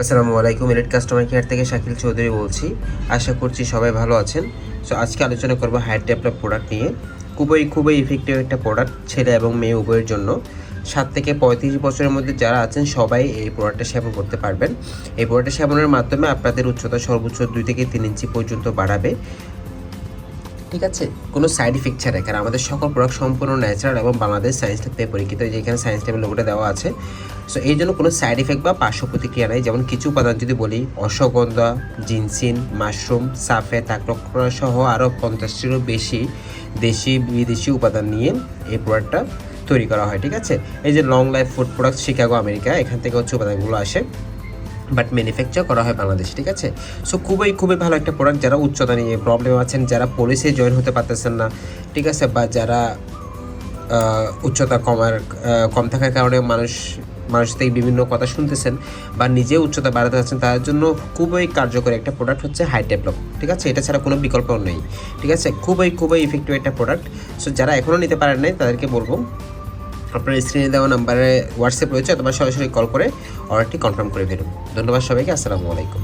আসসালামু আলাইকুম elite customer care থেকে শাকিল চৌধুরী বলছি। আশা করছি সবাই ভালো আছেন। সো আজকে আলোচনা করব হায়ার ডেভেলপ প্রোডাক্ট নিয়ে। খুবই খুবই ইফেক্টিভ একটা প্রোডাক্ট ছেলে এবং মেয়ে উভয়ের জন্য। সাত থেকে পঁয়ত্রিশ বছরের মধ্যে যারা আছেন, সবাই এই প্রোডাক্টটা সেবন করতে পারবেন। এই প্রোডাক্টটা সেবনের মাধ্যমে আপনাদের উচ্চতা সর্বোচ্চ দুই থেকে তিন ইঞ্চি পর্যন্ত বাড়াবে। ঠিক আছে? কোনো সাইড ইফেক্ট ছাড়া কারণ আমাদের সকল প্রোডাক্ট সম্পূর্ণ ন্যাচারাল এবং বাংলাদেশ সায়েন্স ল্যাবে পরীক্ষিত। যেখানে সায়েন্স ল্যাবের লোগোটা দেওয়া আছে। সো এই জন্য কোনো সাইড ইফেক্ট বা পার্শ্ব প্রতিক্রিয়া নেই। যেমন কিছু উপাদান যদি বলি, অশ্বগন্ধা, জিনসিন মাশরুম সাফে তাকরক্ষরা সহ আরও পঞ্চাশটিরও বেশি দেশি, বিদেশি উপাদান নিয়ে এই প্রোডাক্টটা তৈরি করা হয়, ঠিক আছে? এই যে long life food product Chicago America এখান থেকে হচ্ছে উপাদানগুলো আসে। বাট ম্যানুফ্যাকচার করা হয় বাংলাদেশে, ঠিক আছে? সো খুবই খুবই ভালো একটা প্রোডাক্ট যারা উচ্চতা নিয়ে প্রবলেম আছেন, যারা পুলিশে জয়েন হতে পারতেছেন না, ঠিক আছে? বা যারা উচ্চতা কমার কম থাকার কারণে মানুষ মানুষ থেকে বিভিন্ন কথা শুনতেছেন বা নিজে উচ্চতা বাড়াতে যাচ্ছেন তার জন্য খুবই কার্যকরী একটা প্রোডাক্ট হচ্ছে হাই ডেভেলপ ঠিক আছে? এটা ছাড়া কোনো বিকল্প নেই, ঠিক আছে? খুবই খুবই ইফেক্টিভ একটা প্রোডাক্ট সো যারা এখনও নিতে পারেন নাই, তাদেরকে বলব আপনার স্ক্রিনে দেওয়া নাম্বারে হোয়াটসঅ্যাপ রয়েছে, অথবা সরাসরি কল করে অর্ডারটি কনফার্ম করে ফেলুন ধন্যবাদ সবাইকে, আসসালামু আলাইকুম।